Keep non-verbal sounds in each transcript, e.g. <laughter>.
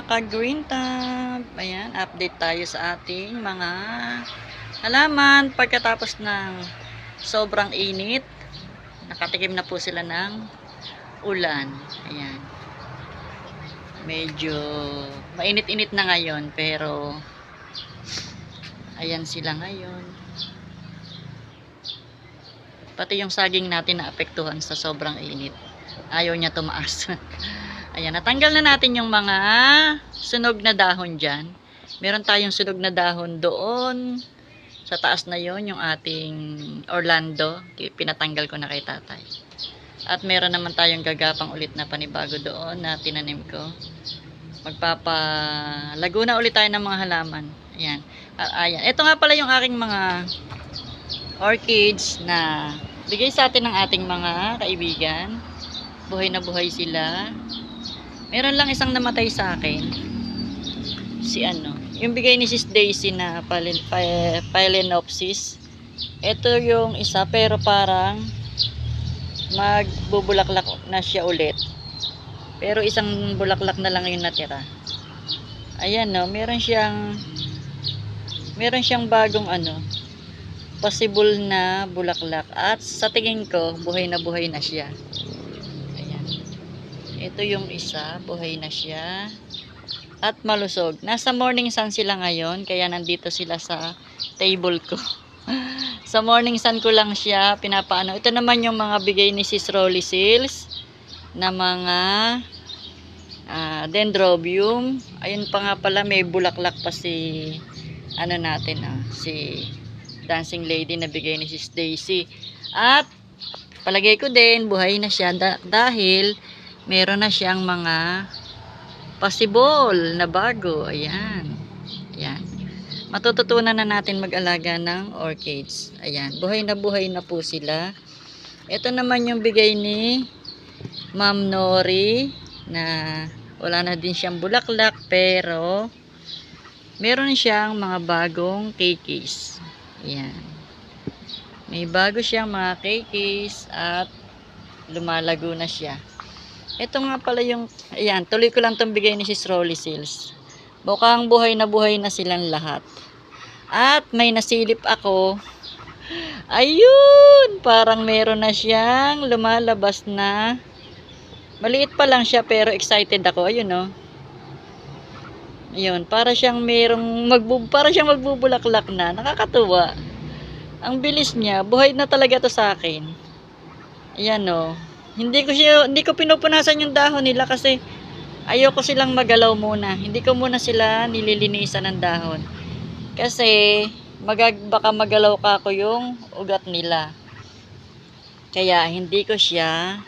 mga ka-green tab. Ayan, update tayo sa ating mga halaman pagkatapos ng sobrang init. Nakatikim na po sila ng ulan. Ayan. Medyo mainit-init na ngayon pero ayan sila ngayon. Pati yung saging natin na apektuhan sa sobrang init. Ayaw niya tumaas. <laughs> Ayan, natanggal na natin yung mga sunog na dahon dyan. Meron tayong sunog na dahon doon. Sa taas na yon yung ating Orlando. Pinatanggal ko na kay tatay. At meron naman tayong gagapang ulit na panibago doon na tinanim ko. Magpapalago na ulit tayo ng mga halaman. Ayan. Ayan. Ito nga pala yung aking mga orchids na bigay sa atin ng ating mga kaibigan. Buhay na buhay sila. Meron lang isang namatay sa akin. Si ano, yung bigay ni Sis Daisy na Palen-. Ito yung isa pero parang magbubulaklak na siya ulit. Pero isang bulaklak na lang yung natira. Ayan no, meron siyang meron siyang bagong ano, possible na bulaklak at sa tingin ko buhay na buhay na siya. Ito yung isa, buhay na siya. At malusog. Nasa morning sun sila ngayon, kaya nandito sila sa table ko. <laughs> sa morning sun ko lang siya pinapaano. Ito naman yung mga bigay ni Sis Rolly Seals na mga ah, dendrobium. Ayun pa nga pala, may bulaklak pa si ano natin ah, si dancing lady na bigay ni Sis Daisy. At palagay ko din buhay na siya da- dahil meron na siyang mga possible na bago. Ayan. Ayan. Matututunan na natin mag-alaga ng orchids. Ayan. Buhay na buhay na po sila. Ito naman yung bigay ni Ma'am Nori na wala na din siyang bulaklak pero meron siyang mga bagong kikis. Ayan. May bago siyang mga kikis at lumalago na siya. Ito nga pala yung, ayan, tuloy ko lang itong bigay ni Sis Rolly Seals. Mukhang buhay na buhay na silang lahat. At may nasilip ako. Ayun! Parang meron na siyang lumalabas na. Maliit pa lang siya pero excited ako. Ayun no. Ayun, para siyang merong magbu para siyang magbubulaklak na. Nakakatuwa. Ang bilis niya. Buhay na talaga to sa akin. Ayan no. Hindi ko siya hindi ko pinupunasan yung dahon nila kasi ayoko silang magalaw muna. Hindi ko muna sila nililinisan ng dahon. Kasi magag baka magalaw ka ko yung ugat nila. Kaya hindi ko siya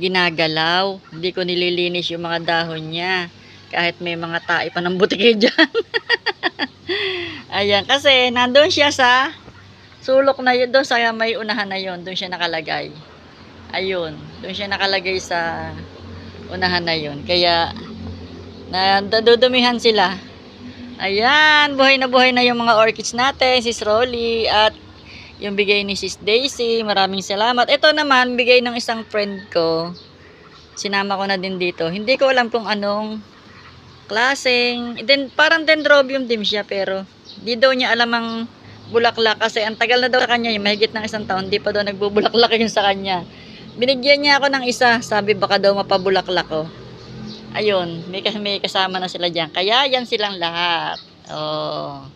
ginagalaw. Hindi ko nililinis yung mga dahon niya. Kahit may mga tae pa ng butike <laughs> dyan. Ayan, kasi nandun siya sa sulok na yun, doon sa may unahan na yun, doon siya nakalagay. Ayun, doon siya nakalagay sa unahan na yun. Kaya, nadudumihan sila. Ayan, buhay na buhay na yung mga orchids natin, Sis Rolly, at yung bigay ni Sis Daisy. Maraming salamat. Ito naman, bigay ng isang friend ko. Sinama ko na din dito. Hindi ko alam kung anong klaseng, then, parang dendrobium din siya, pero di daw niya alam ang bulaklak kasi ang tagal na daw sa kanya, yung mahigit ng isang taon, di pa daw nagbubulaklak <laughs> yun sa kanya. Binigyan niya ako ng isa, sabi baka daw mapabulaklak ko. Ayun, may, may kasama na sila dyan. Kaya yan silang lahat. Oh.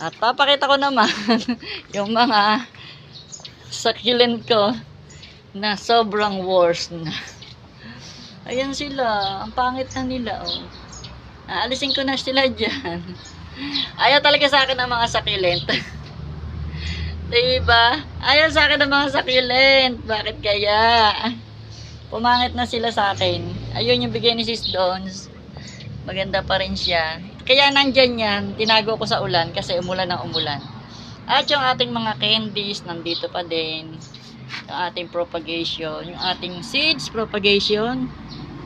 At papakita ko naman <laughs> yung mga succulent ko na sobrang worst na. Ayan sila. Ang pangit na nila, oh. Aalisin ko na sila dyan. Ayaw talaga sa akin ng mga succulent. <laughs> diba? Ayaw sa akin ng mga succulent. Bakit kaya? Pumangit na sila sa akin. Ayun yung bigay ni Sis Dons. Maganda pa rin siya. Kaya nandyan yan. Tinago ko sa ulan kasi umulan ng umulan. At yung ating mga candies, nandito pa din. Yung ating propagation. Yung ating seeds propagation.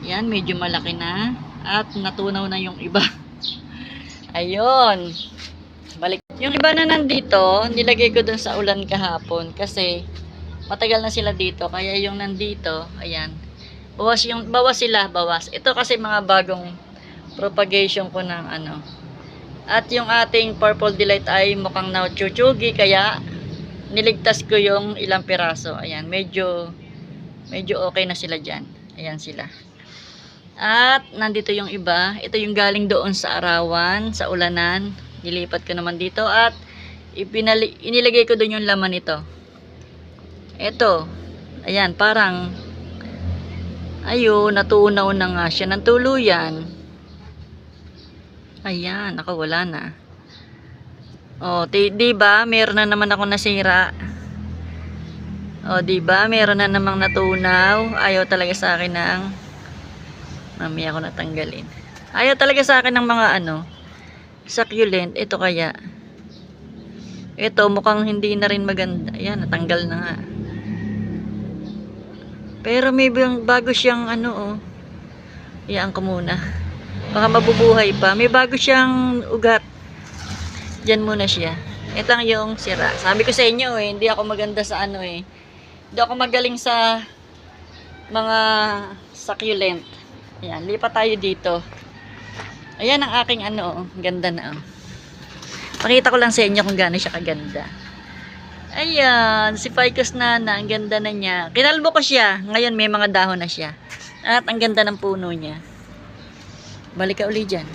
Yan, medyo malaki na. At natunaw na yung iba. <laughs> Ayun. Yung iba na nandito, nilagay ko dun sa ulan kahapon kasi matagal na sila dito. Kaya yung nandito, ayan. Bawas yung bawas sila, bawas. Ito kasi mga bagong propagation ko ng ano. At yung ating purple delight ay mukhang nauchuchugi kaya niligtas ko yung ilang piraso. Ayan, medyo medyo okay na sila dyan. Ayan sila. At nandito yung iba. Ito yung galing doon sa arawan, sa ulanan. Nilipat ko naman dito at inilagay ko doon yung laman nito. Ito. Ayan, parang ayun, natunaw na nga siya ng tuluyan. Ayan, ako wala na. Oh, di, ba? Meron na naman ako nasira. Oh, di ba? Meron na namang natunaw. Ayaw talaga sa akin ng mamaya ko natanggalin. Ayaw talaga sa akin ng mga ano succulent. Ito kaya. Ito mukhang hindi na rin maganda. Ayan, natanggal na nga. Pero may bago siyang ano oh. Iyaan ko muna. Baka mabubuhay pa. May bago siyang ugat. Diyan muna siya. Ito ang yung sira. Sabi ko sa inyo eh, hindi ako maganda sa ano eh. Hindi ako magaling sa mga succulent. Ayan, lipat tayo dito. Ayan ang aking ano, oh. ganda na oh. Pakita ko lang sa inyo kung gaano siya kaganda. Ayan, si Ficus Nana, ang ganda na niya. Kinalbo ko siya, ngayon may mga dahon na siya. At ang ganda ng puno niya. Balik ka uli dyan.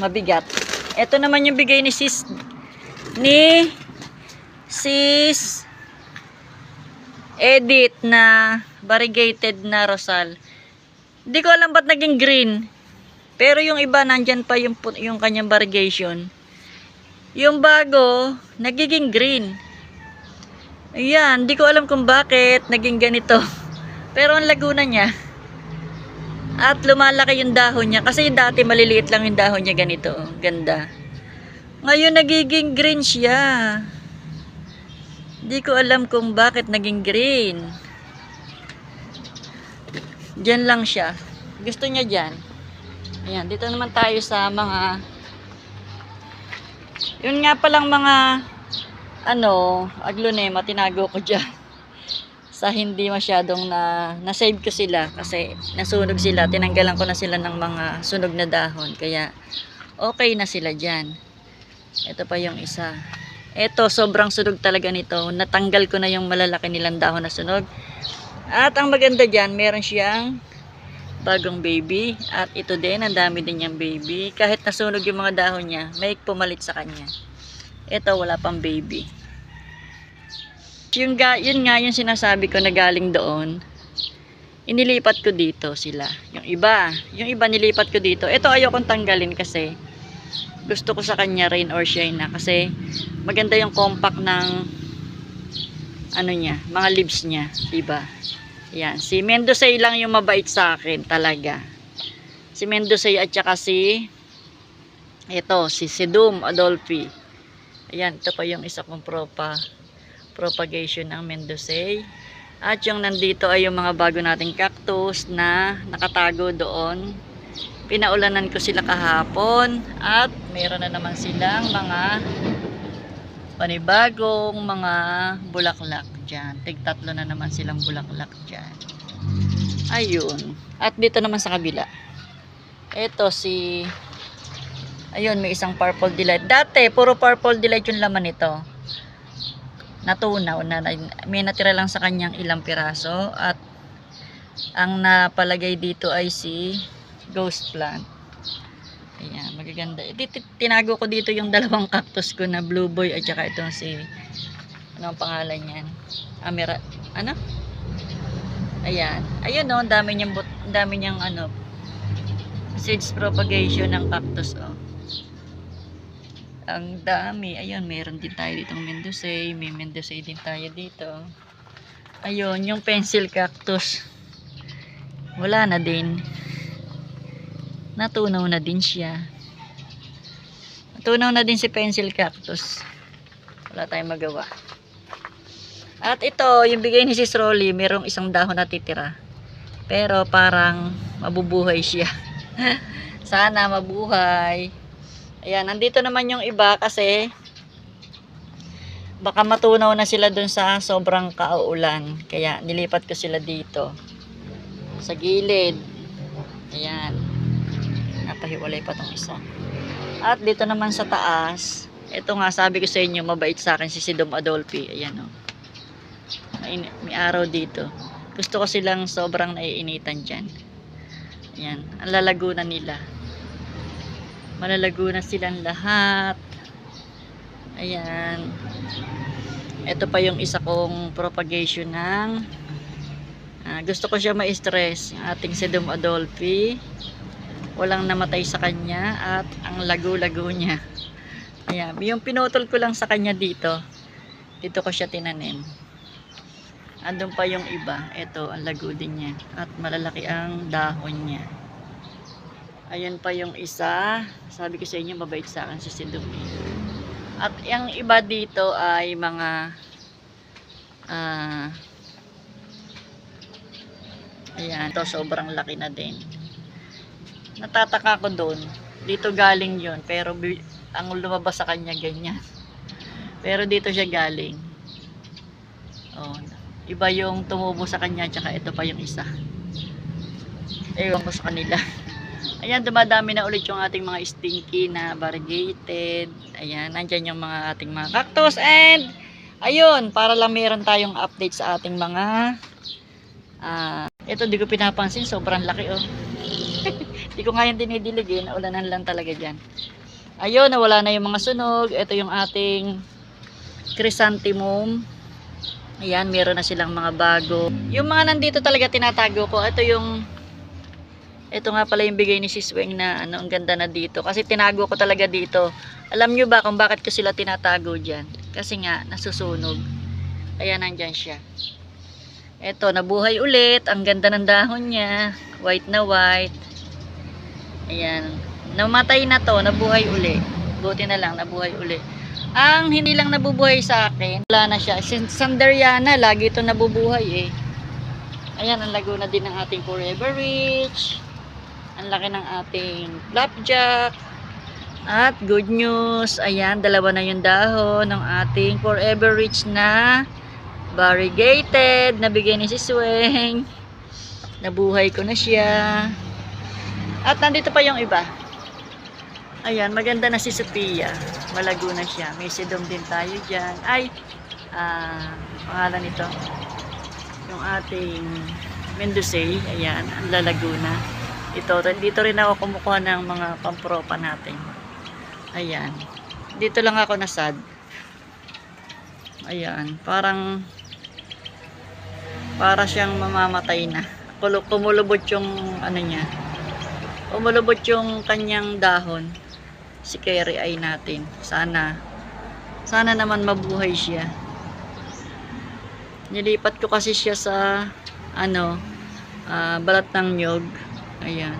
Mabigat. Ito naman yung bigay ni sis, ni sis Edit na variegated na rosal. Hindi ko alam ba't naging green. Pero yung iba, nandyan pa yung, yung kanyang variegation. Yung bago, nagiging green. Ayan, hindi ko alam kung bakit naging ganito. <laughs> Pero ang laguna niya. At lumalaki yung dahon niya. Kasi dati maliliit lang yung dahon niya ganito. Ganda. Ngayon nagiging green siya. Hindi ko alam kung bakit naging green. Diyan lang siya. Gusto niya dyan. Ayan, dito naman tayo sa mga yun nga palang mga ano, aglonema, tinago ko dyan. Sa hindi masyadong na, na-save ko sila kasi nasunog sila. Tinanggalan ko na sila ng mga sunog na dahon. Kaya okay na sila dyan. Ito pa yung isa. Ito, sobrang sunog talaga nito. Natanggal ko na yung malalaki nilang dahon na sunog. At ang maganda dyan, meron siyang bagong baby. At ito din, ang dami din niyang baby. Kahit nasunog yung mga dahon niya, may pumalit sa kanya. Ito, wala pang baby. Yung ga, yun nga yung sinasabi ko na galing doon. Inilipat ko dito sila. Yung iba, yung iba nilipat ko dito. Ito ayokong tanggalin kasi gusto ko sa kanya rain or shine na kasi maganda yung compact ng ano niya, mga leaves niya, 'di ba? Yan, si Mendocay lang yung mabait sa akin talaga. Si Mendocay at saka si ito, si Sidum Adolfi. Ayan, ito pa yung isa kong propa propagation ng Mendocay. At yung nandito ay yung mga bago nating cactus na nakatago doon. Pinaulanan ko sila kahapon at meron na naman silang mga panibagong mga bulaklak dyan. Tigtatlo na naman silang bulaklak dyan. Ayun. At dito naman sa kabila. Ito si Ayun, may isang purple delight. Dati, puro purple delight yung laman nito. Natunaw na may natira lang sa kanyang ilang piraso at ang napalagay dito ay si ghost plant. Ayan, magaganda. Tinago ko dito yung dalawang cactus ko na blue boy at saka itong si ano ang pangalan niyan? Amira, ano? Ayan. Ayun ang dami niyang, but- dami niyang ano, seeds propagation ng cactus oh. Ang dami. Ayun, meron din tayo ditong Mendocay. May Mendocay din tayo dito. Ayun, yung pencil cactus. Wala na din. Natunaw na din siya. Natunaw na din si pencil cactus. Wala tayong magawa. At ito, yung bigay ni Sis Rolly, merong isang dahon na titira. Pero parang mabubuhay siya. <laughs> Sana mabuhay. Ayan, nandito naman yung iba kasi baka matunaw na sila dun sa sobrang kauulan. Kaya nilipat ko sila dito. Sa gilid. Ayan. Napahiwalay pa tong isa. At dito naman sa taas, ito nga sabi ko sa inyo, mabait sa akin si Sidom Adolfi. Ayan o. May, may araw dito. Gusto ko silang sobrang naiinitan dyan. Ayan. Ang lalago na nila. Malalago na silang lahat. Ayan. Ito pa yung isa kong propagation ng ah, gusto ko siya ma-stress. Ating Sedum Adolfi. Walang namatay sa kanya at ang lago-lago niya. Ayan. Yung pinutol ko lang sa kanya dito. Dito ko siya tinanim. Andun pa yung iba. Ito, ang lago din niya. At malalaki ang dahon niya. Ayan pa yung isa. Sabi ko sa inyo, mabait sa akin si Sidum. At yung iba dito ay mga ah ayan, to sobrang laki na din. Natataka ko doon. Dito galing yon pero ang lumabas sa kanya ganyan. <laughs> Pero dito siya galing. Oh, iba yung tumubo sa kanya tsaka ito pa yung isa. Ewan ko sa kanila. <laughs> Ayan, dumadami na ulit yung ating mga stinky na variegated. Ayan, nandyan yung mga ating mga cactus. And, ayun, para lang meron tayong update sa ating mga ah ito, di ko pinapansin. Sobrang laki, oh. Di ko nga yung dinidilig, eh. Naulanan lang talaga dyan. Ayun, nawala na yung mga sunog. Ito yung ating chrysanthemum. Ayan, meron na silang mga bago. Yung mga nandito talaga tinatago ko. Ito yung ito nga pala yung bigay ni Sis Weng na ano, ang ganda na dito. Kasi tinago ko talaga dito. Alam nyo ba kung bakit ko sila tinatago dyan? Kasi nga, nasusunog. Kaya nandyan siya. Ito, nabuhay ulit. Ang ganda ng dahon niya. White na white. Ayan. Namatay na to, nabuhay uli. Buti na lang, nabuhay uli. Ang hindi lang nabubuhay sa akin, wala na siya. Sin- Sanderiana, lagi ito nabubuhay eh. Ayan, ang lago na din ng ating Forever Rich. Ang laki ng ating flapjack. At good news, ayan, dalawa na yung dahon ng ating Forever Rich na variegated. Nabigay ni si Sweng. Nabuhay ko na siya. At nandito pa yung iba. Ayan, maganda na si Sophia. Malago na siya. May sidom din tayo dyan. Ay, ah, pangalan nito. Yung ating Mendocay. Ayan, ang lalago na. Ito, dito rin ako kumukuha ng mga pampropa natin. Ayan. Dito lang ako nasad. Ayan, parang para siyang mamamatay na. Kumulubot yung ano niya. Kumulubot yung kanyang dahon. Si Kerry ay natin. Sana sana naman mabuhay siya. Nilipat ko kasi siya sa ano ah, balat ng nyog. Ayan.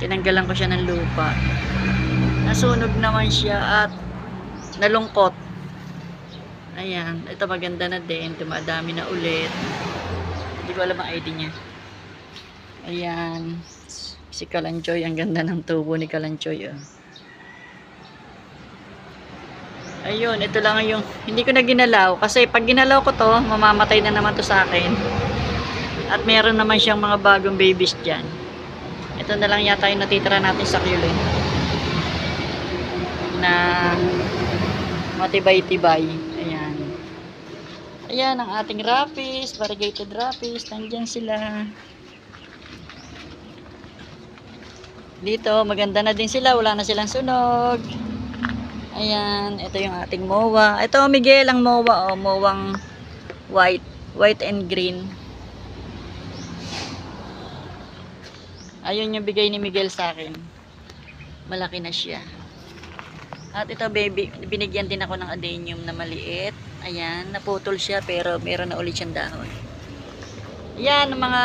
Tinanggalan ko siya ng lupa. Nasunog naman siya at nalungkot. Ayan. Ito maganda na din. Dumadami na ulit. Hindi ko alam ang ID niya. Ayan. Si Kalanchoy. Ang ganda ng tubo ni Kalanchoy. Oh. Ayun. Ito lang yung... Hindi ko na ginalaw. Kasi pag ginalaw ko to, mamamatay na naman to sa akin. At meron naman siyang mga bagong babies dyan. Ito na lang yata yung natitira natin sa kulin. Na matibay-tibay. Ayan. Ayan ang ating rapis, variegated rapis. Nandyan sila. Dito, maganda na din sila. Wala na silang sunog. Ayan, ito yung ating mowa. Ito, Miguel, ang mowa. Oh, mowang white. White and green. Ayun yung bigay ni Miguel sa akin. Malaki na siya. At ito baby, binigyan din ako ng adenium na maliit. Ayan, naputol siya pero meron na ulit siyang dahon. Ang mga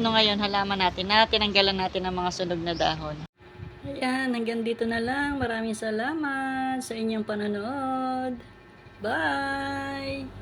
ano ngayon, halaman natin na tinanggalan natin ng mga sunog na dahon. Ayan, hanggang dito na lang. Maraming salamat sa inyong panonood. Bye!